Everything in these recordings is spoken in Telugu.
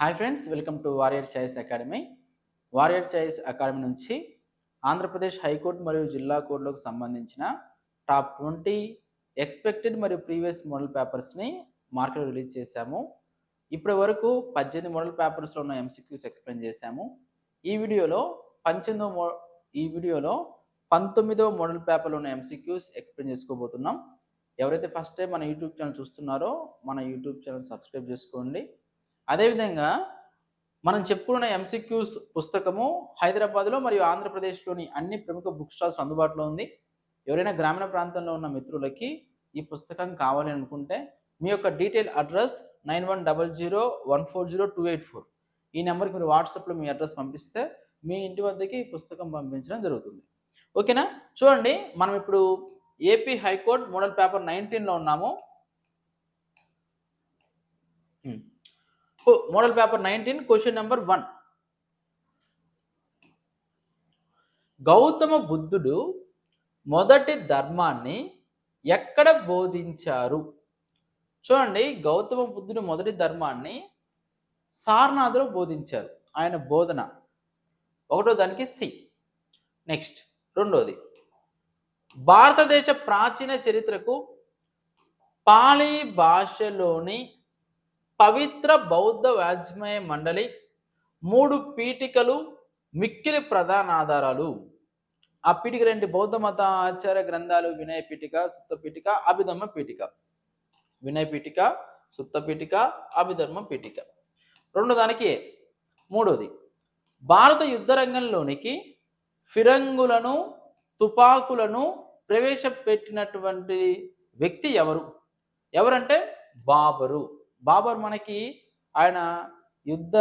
Hi friends welcome to Warrior Choice Academy. Warrior Choice Academy నుంచి ఆంధ్రప్రదేశ్ హైకోర్టు మరియు జిల్లా కోర్టులకు సంబంధించిన టాప్ ట్వంటీ ఎక్స్పెక్టెడ్ మరియు ప్రీవియస్ మోడల్ పేపర్స్ని మార్కెట్ రిలీజ్ చేశాము. ఇప్పటి వరకు పద్దెనిమిది మోడల్ పేపర్స్లో ఉన్న ఎంసీక్యూస్ ఎక్స్ప్లెయిన్ చేశాము. ఈ వీడియోలో పంతొమ్మిదో మో ఈ వీడియోలో పంతొమ్మిదో మోడల్ పేపర్లో ఉన్న ఎంసీక్యూస్ ఎక్స్ప్లెయిన్ చేసుకోబోతున్నాం. ఎవరైతే ఫస్ట్ టైం మన యూట్యూబ్ ఛానల్ చూస్తున్నారో మన యూట్యూబ్ ఛానల్ సబ్స్క్రైబ్ చేసుకోండి. అదేవిధంగా మనం చెప్పుకున్న ఎంసీక్యూస్ పుస్తకము హైదరాబాద్లో మరియు ఆంధ్రప్రదేశ్లోని అన్ని ప్రముఖ బుక్ స్టాల్స్ అందుబాటులో ఉంది. ఎవరైనా గ్రామీణ ప్రాంతంలో ఉన్న మిత్రులకి ఈ పుస్తకం కావాలి అనుకుంటే మీ యొక్క detail address nine one double zero one four zero two eight four. ఈ నెంబర్కి మీరు వాట్సాప్లో మీ అడ్రస్ పంపిస్తే మీ ఇంటి వద్దకి ఈ పుస్తకం పంపించడం జరుగుతుంది. ఓకేనా? చూడండి మనం ఇప్పుడు ఏపీ హైకోర్టు మోడల్ పేపర్ నైన్టీన్లో ఉన్నాము. Model paper nineteen question number one Gautama బుద్ధుడు మొదటి ధర్మాన్ని ఎక్కడ బోధించారు? చూడండి గౌతమ బుద్ధుడు మొదటి ధర్మాన్ని సార్నాథ్లో బోధించారు. ఆయన బోధన. ఒకటో దానికి సి. నెక్స్ట్ రెండోది. భారతదేశ ప్రాచీన చరిత్రకు పాళీ భాషలోని పవిత్ర బౌద్ధ వాజ్మయ మండలి మూడు పీఠికలు మిక్కిలి ప్రధాన ఆధారాలు. ఆ పీఠిక రెండు బౌద్ధ మత ఆచార్య గ్రంథాలు వినయ పీఠిక సుత్త పీఠిక అభిధర్మ పీఠిక. వినయ పీఠిక సుత్త పీఠిక అభిధర్మ పీఠిక. రెండు దానికి మూడోది. భారత యుద్ధ రంగంలోనికి ఫిరంగులను తుపాకులను ప్రవేశపెట్టినటువంటి వ్యక్తి ఎవరు? ఎవరంటే బాబరు. బాబర్ మనకి ఆయన యుద్ధ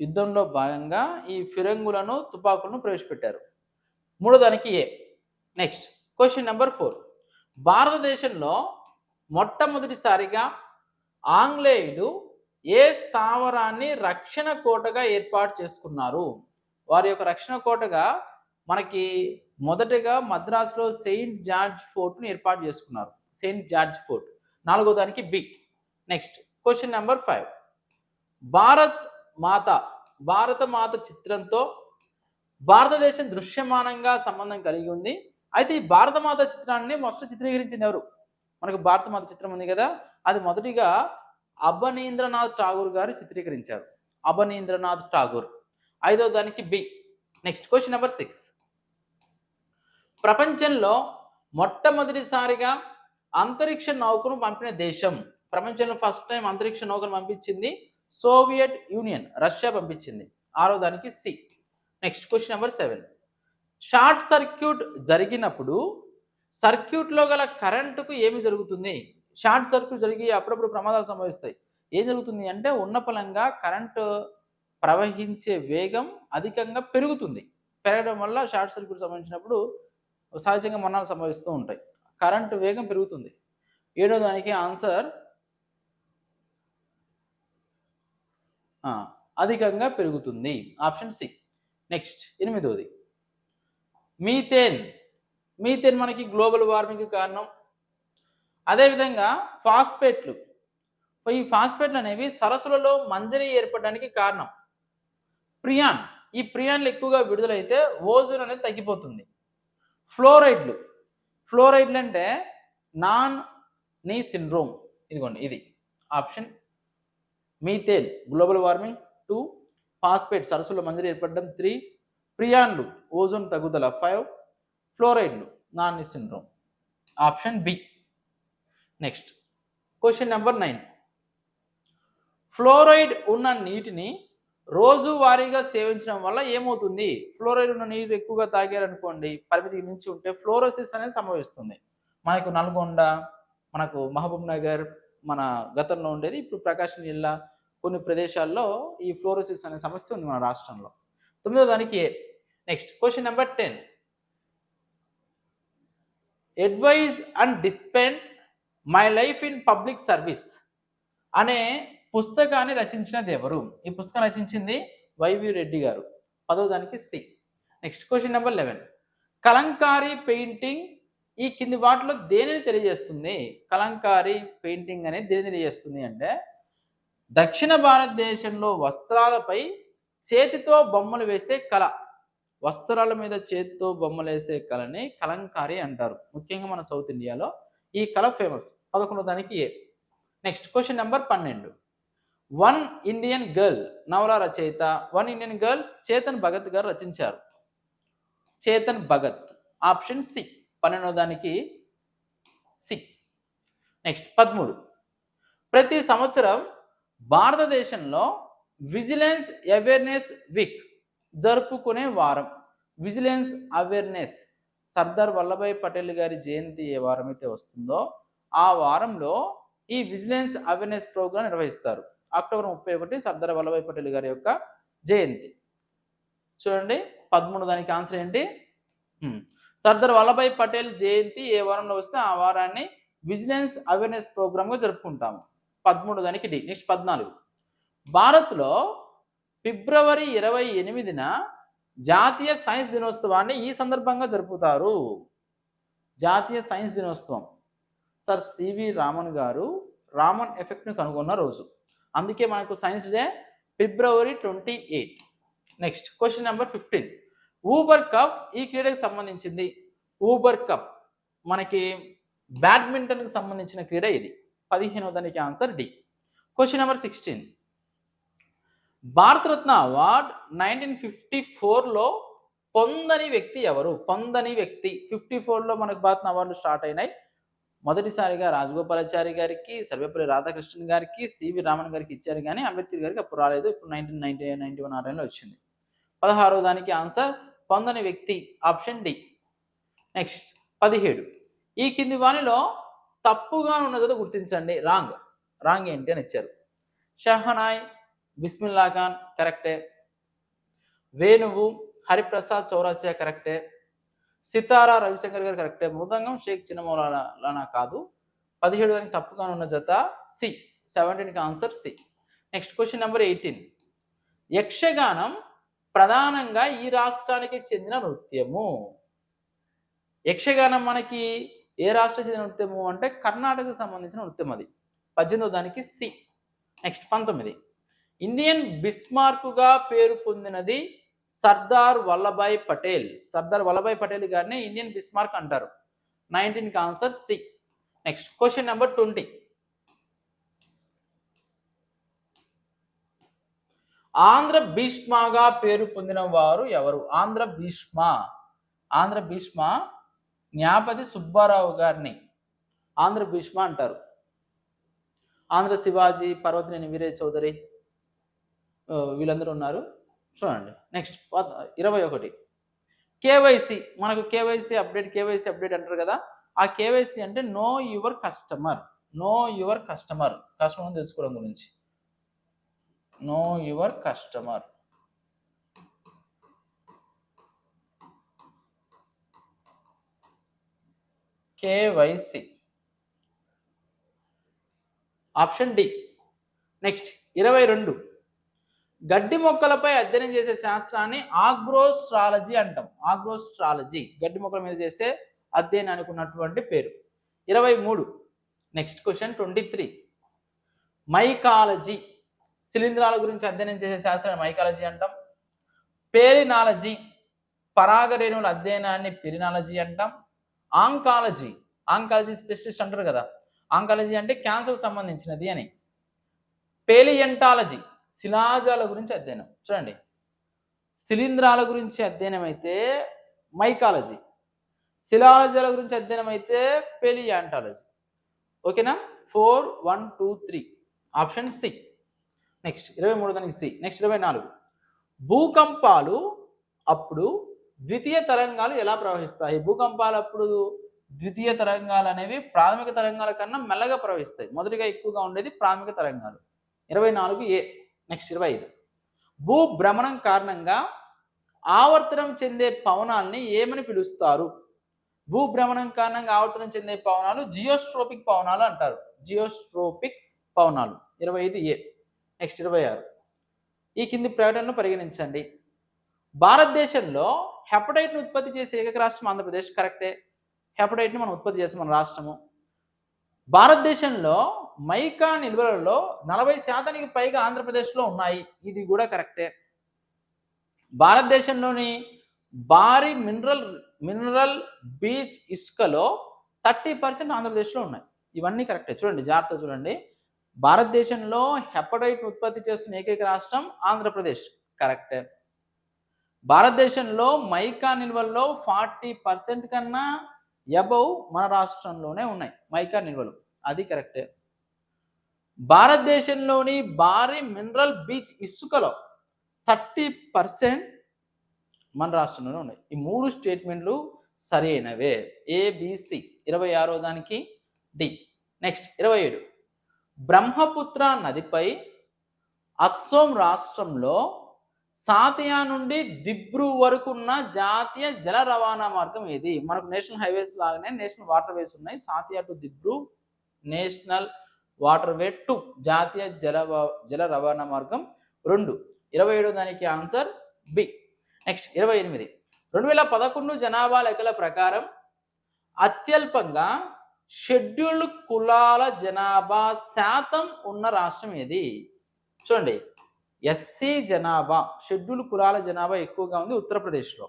యుద్ధంలో భాగంగా ఈ ఫిరంగులను తుపాకులను ప్రవేశపెట్టారు. మూడో దానికి A? Next question number four భారతదేశంలో మొట్టమొదటిసారిగా ఆంగ్లేయులు ఏ స్థావరాన్ని రక్షణ కోటగా ఏర్పాటు చేసుకున్నారు? వారి యొక్క రక్షణ కోటగా మనకి మొదటగా మద్రాసులో సెయింట్ జార్జ్ ఫోర్ట్ని ఏర్పాటు చేసుకున్నారు. Saint George Fort. నాలుగో దానికి B. Next question number five Bharat Mata Bharata Mata చిత్రంతో భారతదేశం దృశ్యమానంగా సంబంధం కలిగి ఉంది. అయితే ఈ భారత మాత చిత్రాన్ని మొదట చిత్రీకరించింది ఎవరు? మనకు భారత మాత చిత్రం ఉంది కదా. అది మొదటిగా అభనీంద్రనాథ్ ఠాగూర్ గారు చిత్రీకరించారు. అభనీంద్రనాథ్ ఠాగూర్. ఐదో దానికి B. Next question number six ప్రపంచంలో మొట్టమొదటిసారిగా అంతరిక్ష నౌకను పంపిన దేశం ప్రపంచంలో ఫస్ట్ టైం అంతరిక్ష నౌకను పంపించింది సోవియట్ యూనియన్ రష్యా పంపించింది. ఆరో దానికి C. Next question number seven. Short circuit జరిగినప్పుడు సర్క్యూట్లో గల కరెంటుకు ఏమి జరుగుతుంది? షార్ట్ సర్క్యూట్ జరిగి అప్పుడప్పుడు ప్రమాదాలు సంభవిస్తాయి. ఏం జరుగుతుంది అంటే ఉన్నపలంగా కరెంటు ప్రవహించే వేగం అధికంగా పెరుగుతుంది. పెరగడం వల్ల షార్ట్ సర్క్యూట్ సంబంధించినప్పుడు సహజంగా మరణాలు సంభవిస్తూ ఉంటాయి. కరెంటు వేగం పెరుగుతుంది. ఏడో దానికి ఆన్సర్ ఆ, అధికంగా పెరుగుతుంది. Option C. నెక్స్ట్ ఎనిమిదవది మీథేన్. మీథేన్ మనకి గ్లోబల్ వార్మింగ్కి కారణం. అదేవిధంగా ఫాస్ఫేట్లు. ఈ ఫాస్ఫేట్లు అనేవి సరస్సులలో మంజరి ఏర్పడడానికి కారణం. ప్రియాన్. ఈ ప్రియాన్లు ఎక్కువగా విడుదలైతే ఓజోన్ అనేది తగ్గిపోతుంది. ఫ్లోరైడ్లు. ఫ్లోరైడ్లు అంటే నాన్ నీ సిండ్రోమ్. ఇదిగోండి ఇది. Option methane global warming two phosphate సరస్సులో మంజరి ఏర్పడడం. త్రీ ప్రియాన్లు ఓజోన్ తగ్గుదల. ఫైవ్ ఫ్లోరైడ్లు non syndrome. Option B next question number nine fluoride ఉన్న నీటిని రోజువారీగా సేవించడం వల్ల ఏమవుతుంది? ఫ్లోరైడ్ ఉన్న నీరు ఎక్కువగా తాగారనుకోండి పరిమితికి మించి ఉంటే ఫ్లోరోసిస్ అనేది సంభవిస్తుంది. మనకు నల్గొండ మనకు మహబూబ్ నగర్ మన గతంలో ఉండేది ఇప్పుడు ప్రకాశం జిల్లా కొన్ని ప్రదేశాల్లో ఈ ఫ్లోరోసిస్ అనే సమస్య ఉంది మన రాష్ట్రంలో. తొమ్మిదో దానికి A next question number ten. Advise and dissent my life in public service అనే పుస్తకాన్ని రచించినది ఎవరు? ఈ పుస్తకం రచించింది వైవి రెడ్డి గారు. పదో దానికి C. Next question number eleven. Kalamkari painting ఈ కింది వాటిలో దేనిని తెలియజేస్తుంది? కలంకారీ పెయింటింగ్ అనేది దేని తెలియజేస్తుంది అంటే దక్షిణ భారతదేశంలో వస్త్రాలపై చేతితో బొమ్మలు వేసే కళ. వస్త్రాల మీద చేతితో బొమ్మలు వేసే కళని కలంకారీ అంటారు. ముఖ్యంగా మన సౌత్ ఇండియాలో ఈ కళ ఫేమస్. పదకొండో దానికి ఏ? నెక్స్ట్ క్వశ్చన్ నెంబర్ పన్నెండు. వన్ ఇండియన్ గర్ల్ నవల రచయిత one Indian girl Chetan Bhagat garu రచించారు. Chetan Bhagat option C. పన్నెండో దానికి సి. నెక్స్ట్ పదమూడు. ప్రతి సంవత్సరం భారతదేశంలో విజిలెన్స్ అవేర్నెస్ వీక్ జరుపుకునే వారం. విజిలెన్స్ అవేర్నెస్ సర్దార్ వల్లభాయ్ పటేల్ గారి జయంతి ఏ వారం అయితే వస్తుందో ఆ వారంలో ఈ విజిలెన్స్ అవేర్నెస్ ప్రోగ్రాం నిర్వహిస్తారు. అక్టోబర్ ముప్పై ఒకటి సర్దార్ వల్లభాయ్ పటేల్ గారి యొక్క జయంతి. చూడండి పదమూడు దానికి ఆన్సర్ ఏంటి? సర్దార్ వల్లభాయ్ పటేల్ జయంతి ఏ వారంలో వస్తే ఆ వారాన్ని విజిలెన్స్ అవేర్నెస్ ప్రోగ్రామ్గా జరుపుకుంటాము. పదమూడు దానికి డి నెక్స్ట్ పద్నాలుగు. భారత్లో ఫిబ్రవరి ఇరవై ఎనిమిదిన జాతీయ సైన్స్ దినోత్సవాన్ని ఈ సందర్భంగా జరుపుతారు. జాతీయ సైన్స్ దినోత్సవం. సార్ సివి రామన్ గారు రామన్ ఎఫెక్ట్ని కనుగొన్న రోజు. అందుకే మనకు సైన్స్ డే ఫిబ్రవరి twenty eight. Next question number fifteen. Uber Cup ఈ క్రీడకు సంబంధించింది. ఊబర్ కప్ మనకి బ్యాడ్మింటన్కి సంబంధించిన క్రీడ ఇది. పదిహేనవ దానికి answer D. Question number sixteen Bharat Ratna award nineteen fifty ఫోర్లో పొందని వ్యక్తి ఎవరు? పొందని వ్యక్తి. ఫిఫ్టీ ఫోర్లో మనకు భారతన అవార్డులు స్టార్ట్ అయినాయి. మొదటిసారిగా రాజగోపాలాచారి గారికి సర్వేపల్లి రాధాకృష్ణన్ గారికి సివి రామన్ గారికి ఇచ్చారు కానీ అంబేద్కర్ గారికి అప్పుడు రాలేదు. ఇప్పుడు నైన్టీన్ నైన్టీ నైన్టీ వన్ ఆ టైంలో వచ్చింది. పదహారో దానికి ఆన్సర్ పొందని వ్యక్తి ఆప్షన్ డి. నెక్స్ట్ పదిహేడు. ఈ కింది వాణిలో తప్పుగా ఉన్నదో గుర్తించండి. రాంగ్. రాంగ్ ఏంటి అని ఇచ్చారు. షహనాయ్ బిస్మిల్లా ఖాన్ కరెక్టే. వేణువు హరిప్రసాద్ చౌరాసియా కరెక్టే. సితారా రవిశంకర్ గారు కరెక్టే. మృదంగం షేక్ చిన్నమౌలానా కాదు. పదిహేడు దానికి తప్పుగా ఉన్న జత C. సెవెంటీన్కి answer C. Next question number eighteen. యక్షగానం ప్రధానంగా ఈ రాష్ట్రానికి చెందిన నృత్యము. యక్షగానం మనకి ఏ రాష్ట్ర చెందిన నృత్యము అంటే కర్ణాటకకు సంబంధించిన నృత్యం అది. పద్దెనిమిదో దానికి సి. నెక్స్ట్ పంతొమ్మిది. ఇండియన్ బిస్మార్కుగా పేరు పొందినది సర్దార్ వల్లభాయ్ పటేల్. సర్దార్ వల్లభాయ్ పటేల్ గారిని ఇండియన్ బిస్మార్క్ అంటారు. నైన్టీన్కి answer C. Next question number twenty. Andhra భీష్మగా పేరు పొందిన వారు ఎవరు? ఆంధ్ర భీష్మ. ఆంధ్ర భీష్మ జ్ఞాపతి సుబ్బారావు గారిని ఆంధ్ర భీష్మ అంటారు. ఆంధ్ర శివాజీ పర్వతనేని వీరే చౌదరి వీళ్ళందరూ ఉన్నారు. చూడండి నెక్స్ట్ ఇరవై ఒకటి. కేవైసీ మనకు కేవైసీ అప్డేట్ కేవైసీ అప్డేట్ అంటారు కదా ఆ కేవైసీ అంటే know your customer know your customer customer తెలుసుకోవడం గురించి. Know your customer KYC option D. Next ఇరవై రెండు. గడ్డి మొక్కలపై అధ్యయనం చేసే శాస్త్రాన్ని ఆగ్రోస్ట్రాలజీ అంటాం. ఆగ్రోస్ట్రాలజీ గడ్డి మొక్కల మీద చేసే అధ్యయనానికి ఉన్నటువంటి పేరు. ఇరవై మూడు. Next question twenty three. Mycology. శిలీంధ్రాల గురించి అధ్యయనం చేసే శాస్త్రాన్ని మైకాలజీ అంటాం. పేరినాలజీ పరాగరేణువుల అధ్యయనాన్ని పెరినాలజీ అంటాం. ఆంకాలజీ ఆంకాలజీ స్పెషలిస్ట్ అంటారు కదా. ఆంకాలజీ అంటే క్యాన్సర్ సంబంధించినది అని. పేలియంటాలజీ శిలాజాల గురించి అధ్యయనం. చూడండి. శిలీంధ్రాల గురించి అధ్యయనం అయితే మైకాలజీ శిలాజాల గురించి అధ్యయనం అయితే పేలియాంటాలజీ ఓకేనా four one two three option C next ఇరవై మూడు దానికి సి నెక్స్ట్ ఇరవై నాలుగు. భూకంపాలు అప్పుడు ద్వితీయ తరంగాలు ఎలా ప్రవహిస్తాయి? భూకంపాలప్పుడు ద్వితీయ తరంగాలు అనేవి ప్రాథమిక తరంగాల కన్నా మెల్లగా ప్రవహిస్తాయి. మొదటిగా ఎక్కువగా ఉండేది ప్రాథమిక తరంగాలు. ఇరవై నాలుగు ఏ నెక్స్ట్ ఇరవై ఐదు. భూ భ్రమణం కారణంగా ఆవర్తనం చెందే పవనాల్ని ఏమని పిలుస్తారు? భూభ్రమణం కారణంగా ఆవర్తనం చెందే పవనాలు జియోస్ట్రోపిక్ పవనాలు అంటారు. జియోస్ట్రోపిక్ పవనాలు. ఇరవై ఐదు ఏ నెక్స్ట్ ఇరవై ఆరు. ఈ కింది ప్రకటనను పరిగణించండి. భారతదేశంలో హెపటైట్ను ఉత్పత్తి చేసే ఏకైక రాష్ట్రం ఆంధ్రప్రదేశ్ కరెక్టే. హెపటైట్ని మనం ఉత్పత్తి చేసే మన రాష్ట్రము. భారతదేశంలో మైకా నిల్వలలో నలభై శాతానికి పైగా ఆంధ్రప్రదేశ్లో ఉన్నాయి. ఇది కూడా కరెక్టే. భారతదేశంలోని భారీ మినరల్ మినరల్ బీచ్ ఇసుకలో థర్టీ పర్సెంట్ ఆంధ్రప్రదేశ్లో ఉన్నాయి. ఇవన్నీ కరెక్టే. చూడండి జాగ్రత్త చూడండి. భారతదేశంలో హెపటైట్ ఉత్పత్తి చేస్తున్న ఏకైక రాష్ట్రం ఆంధ్రప్రదేశ్. కరెక్టే. భారతదేశంలో మైకా నిల్వల్లో ఫార్టీ పర్సెంట్ కన్నా ఎబవ్ మన రాష్ట్రంలోనే ఉన్నాయి. మైకా నిల్వలు. అది కరెక్టే. భారతదేశంలోని భారీ మినరల్ బీచ్ ఇసుకలో థర్టీ పర్సెంట్ మన రాష్ట్రంలోనే ఉన్నాయి. ఈ మూడు స్టేట్మెంట్లు సరైనవే. ఏబిసి ఇరవై ఆరో దానికి డి. నెక్స్ట్ ఇరవై ఏడు. బ్రహ్మపుత్ర నదిపై అస్సోం రాష్ట్రంలో సాతియా నుండి దిబ్రూ వరకు ఉన్న జాతీయ జల రవాణా మార్గం ఏది? మనకు నేషనల్ హైవేస్ లాగానే నేషనల్ వాటర్ వేస్ ఉన్నాయి. Sadiya to Dhubri national waterway two జాతీయ జల జల రవాణా మార్గం రెండు. ఇరవై ఏడు దానికి ఆన్సర్ బి. నెక్స్ట్ ఇరవై ఎనిమిది. రెండు వేల పదకొండు జనాభా లెక్కల ప్రకారం అత్యల్పంగా షెడ్యూల్డ్ కులాల జనాభా శాతం ఉన్న రాష్ట్రం ఏది? చూడండి. ఎస్సీ జనాభా షెడ్యూల్ కులాల జనాభా ఎక్కువగా ఉంది ఉత్తరప్రదేశ్లో.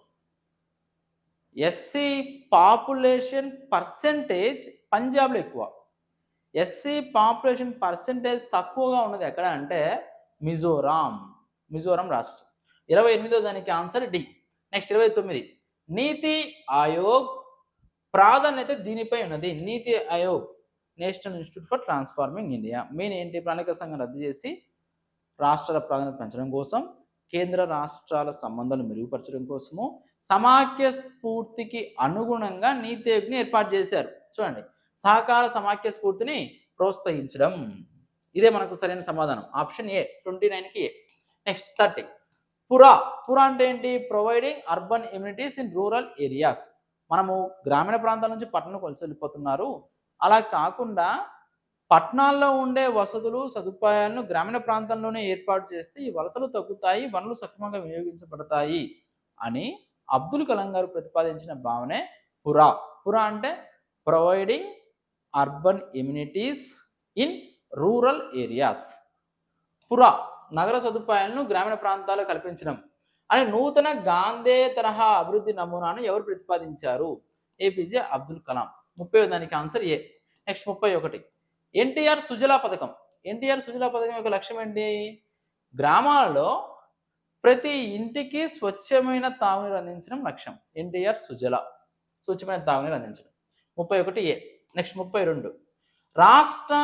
ఎస్సీ పాపులేషన్ పర్సెంటేజ్ పంజాబ్లో ఎక్కువ. ఎస్సీ పాపులేషన్ పర్సెంటేజ్ తక్కువగా ఉన్నది ఎక్కడ అంటే మిజోరాం మిజోరాం రాష్ట్రం. ఇరవై ఎనిమిదో దానికి ఆన్సర్ డి. నెక్స్ట్ ఇరవై తొమ్మిది. నీతి ఆయోగ్ ప్రాధాన్యత దీనిపై ఉన్నది. NITI Aayog national institute for transforming India. Main ఏంటి? ప్రణాళిక సంఘం రద్దు చేసి రాష్ట్రాల ప్రాధాన్యత పెంచడం కోసం కేంద్ర రాష్ట్రాల సంబంధాలు మెరుగుపరచడం కోసము సమాఖ్య స్ఫూర్తికి అనుగుణంగా నీతి ఆయోగ్ని ఏర్పాటు చేశారు. చూడండి సహకార సమాఖ్య స్ఫూర్తిని ప్రోత్సహించడం. ఇదే మనకు సరైన సమాధానం. ఆప్షన్ ఏ ట్వంటీ నైన్కి ఏ. Next thirty. పురా. పురా అంటే ఏంటి? Providing urban immunities in rural areas. మనము గ్రామీణ ప్రాంతాల నుంచి పట్టణం కొలిసి వెళ్ళిపోతున్నారు. అలా కాకుండా పట్టణాల్లో ఉండే వసతులు సదుపాయాలను గ్రామీణ ప్రాంతంలోనే ఏర్పాటు చేస్తే ఈ వలసలు తగ్గుతాయి వనరులు సక్రమంగా వినియోగించబడతాయి అని అబ్దుల్ కలాం గారు ప్రతిపాదించిన భావనే పురా. పురా అంటే providing urban immunities in rural areas. PURA నగర సదుపాయాలను గ్రామీణ ప్రాంతాలు కల్పించడం అనే నూతన గాంధే తరహా అభివృద్ధి నమూనాను ఎవరు ప్రతిపాదించారు? ఏపీజే అబ్దుల్ కలాం. ముప్పై దానికి ఆన్సర్ ఏ. నెక్స్ట్ ముప్పై ఒకటి. ఎన్టీఆర్ సుజలా పథకం. ఎన్టీఆర్ సుజలా పథకం యొక్క లక్ష్యం ఏంటి? గ్రామాలలో ప్రతి ఇంటికి స్వచ్ఛమైన తాగునీరు అందించడం లక్ష్యం. ఎన్టీఆర్ సుజల స్వచ్ఛమైన తాగునీరు అందించడం. ముప్పై ఒకటి ఏ. నెక్స్ట్ ముప్పై రెండు. రాష్ట్ర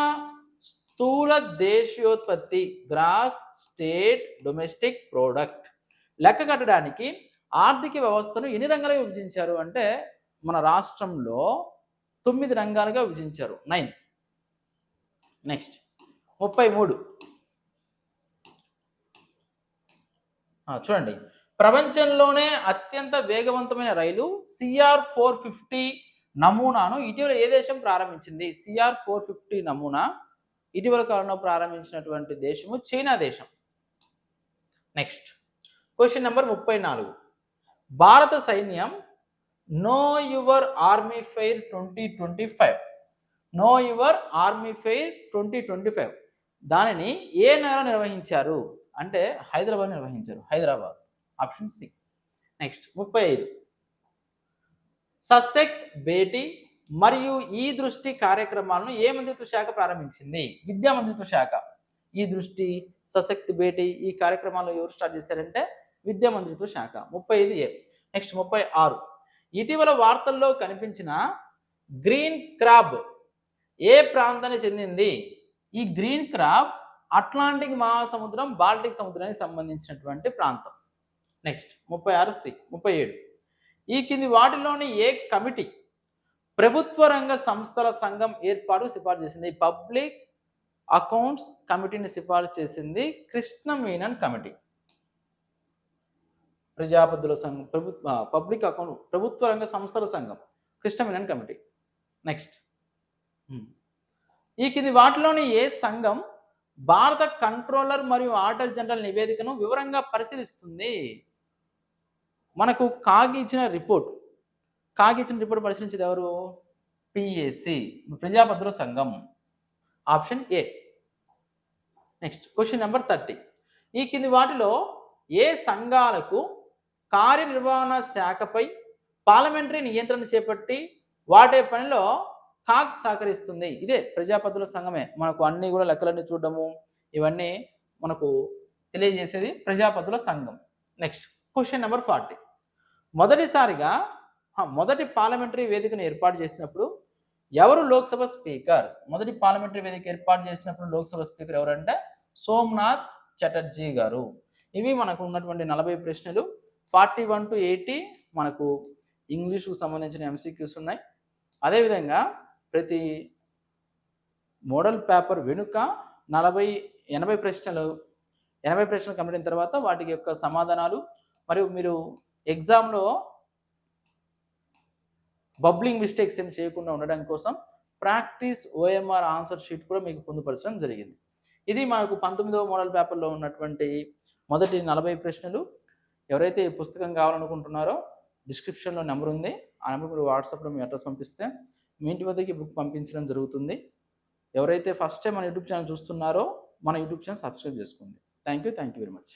స్థూల దేశీయోత్పత్తి గ్రాస్ స్టేట్ డొమెస్టిక్ ప్రోడక్ట్ లెక్క కట్టడానికి ఆర్థిక వ్యవస్థను ఎన్ని రంగాలుగా విభజించారు అంటే మన రాష్ట్రంలో తొమ్మిది రంగాలుగా విభజించారు. నైన్. నెక్స్ట్. ముప్పై మూడు. చూడండి. ప్రపంచంలోనే అత్యంత వేగవంతమైన రైలు సిఆర్ ఫోర్ ఫిఫ్టీ నమూనాను ఇటీవల ఏ దేశం ప్రారంభించింది? సిఆర్ ఫోర్ ఫిఫ్టీ నమూనా ఇటీవల కాలంలో ప్రారంభించినటువంటి దేశము చైనా దేశం. నెక్స్ట్. క్వశ్చన్ నెంబర్ ముప్పై నాలుగు. భారత సైన్యం know your army fair twenty twenty five. Know your army fair twenty twenty five దానిని ఏ నగరం నిర్వహించారు? అంటే హైదరాబాద్ నిర్వహించారు. హైదరాబాద్. Option C. నెక్స్ట్ ముప్పై ఐదు. ససెక్ భేటీ మరియు ఈ దృష్టి కార్యక్రమాలను ఏ మంత్రిత్వ శాఖ ప్రారంభించింది? విద్యా మంత్రిత్వ శాఖ. ఈ దృష్టి సశక్తి భేటీ ఈ కార్యక్రమాలు ఎవరు స్టార్ట్ చేశారంటే విద్యా మంత్రిత్వ శాఖ. ముప్పై ఐదు ఏ. నెక్స్ట్ ముప్పై ఆరు. ఇటీవల వార్తల్లో కనిపించిన గ్రీన్ క్రాబ్ ఏ ప్రాంతానికి చెందింది? ఈ గ్రీన్ క్రాప్ అట్లాంటిక్ మహాసముద్రం బాల్టిక్ సముద్రానికి సంబంధించినటువంటి ప్రాంతం. నెక్స్ట్ ముప్పై ఆరు సి ముప్పై ఏడు. ఈ కింది వాటిలోని ఏ కమిటీ ప్రభుత్వ రంగ సంస్థల సంఘం ఏర్పాటు సిఫార్సు చేసింది? పబ్లిక్ అకౌంట్స్ కమిటీని సిఫార్సు చేసింది కృష్ణ మీనన్ కమిటీ. ప్రజాపతుల సంఘం ప్రభుత్వ పబ్లిక్ అకౌంట్ ప్రభుత్వ రంగ సంస్థల సంఘం కృష్ణ మీనన్ కమిటీ. నెక్స్ట్ ఈ కింది వాటిలోని ఏ సంఘం భారత కంట్రోలర్ మరియు ఆడిటర్ జనరల్ నివేదికను వివరంగా పరిశీలిస్తుంది? మనకు కాగి ఇచ్చిన రిపోర్ట్. కాగి ఇచ్చిన రిపోర్ట్ పరిశీలించేది ఎవరు? పిఏసి ప్రజాభద్ర సంఘం. Option A next question number thirty ఈ కింది వాటిలో ఏ సంఘాలకు కార్యనిర్వహణ శాఖపై పార్లమెంటరీ నియంత్రణ చేపట్టి వాటి పనిలో కాక్ సహకరిస్తుంది. ఇదే ప్రజాపతుల సంఘమే. మనకు అన్ని కూడా లెక్కలన్నీ చూడడము ఇవన్నీ మనకు తెలియజేసేది ప్రజాపతుల సంఘం. Next question number forty. మొదటిసారిగా మొదటి పార్లమెంటరీ వేదికను ఏర్పాటు చేసినప్పుడు ఎవరు లోక్సభ స్పీకర్? మొదటి పార్లమెంటరీ వేదిక ఏర్పాటు చేసినప్పుడు లోక్సభ స్పీకర్ ఎవరంటే సోమనాథ్ చటర్జీ గారు. ఇవి మనకు ఉన్నటువంటి నలభై ప్రశ్నలు. ఫార్టీ వన్ టు ఎయిటీ మనకు ఇంగ్లీష్కు సంబంధించిన ఎంసీక్యూస్ ఉన్నాయి. అదేవిధంగా ప్రతి మోడల్ పేపర్ వెనుక నలభై ఎనభై ప్రశ్నలు ఎనభై ప్రశ్నలు కంప్లీట్ అయిన తర్వాత వాటి యొక్క సమాధానాలు మరియు మీరు ఎగ్జామ్లో బబ్లింగ్ మిస్టేక్స్ ఏం చేయకుండా ఉండడం కోసం ప్రాక్టీస్ ఓఎంఆర్ ఆన్సర్ షీట్ కూడా మీకు పొందుపరచడం జరిగింది. ఇది మనకు పంతొమ్మిదవ మోడల్ పేపర్లో ఉన్నటువంటి మొదటి నలభై ప్రశ్నలు. ఎవరైతే ఈ పుస్తకం కావాలనుకుంటున్నారో డిస్క్రిప్షన్లో నెంబర్ ఉంది. ఆ నెంబర్ మీరు వాట్సాప్లో మీ అడ్రస్ పంపిస్తే మీ ఇంటి వద్దకి బుక్ పంపించడం జరుగుతుంది. ఎవరైతే ఫస్ట్ టైం మన యూట్యూబ్ ఛానల్ చూస్తున్నారో మన యూట్యూబ్ ఛానల్ సబ్స్క్రైబ్ చేసుకోండి. Thank you thank you very much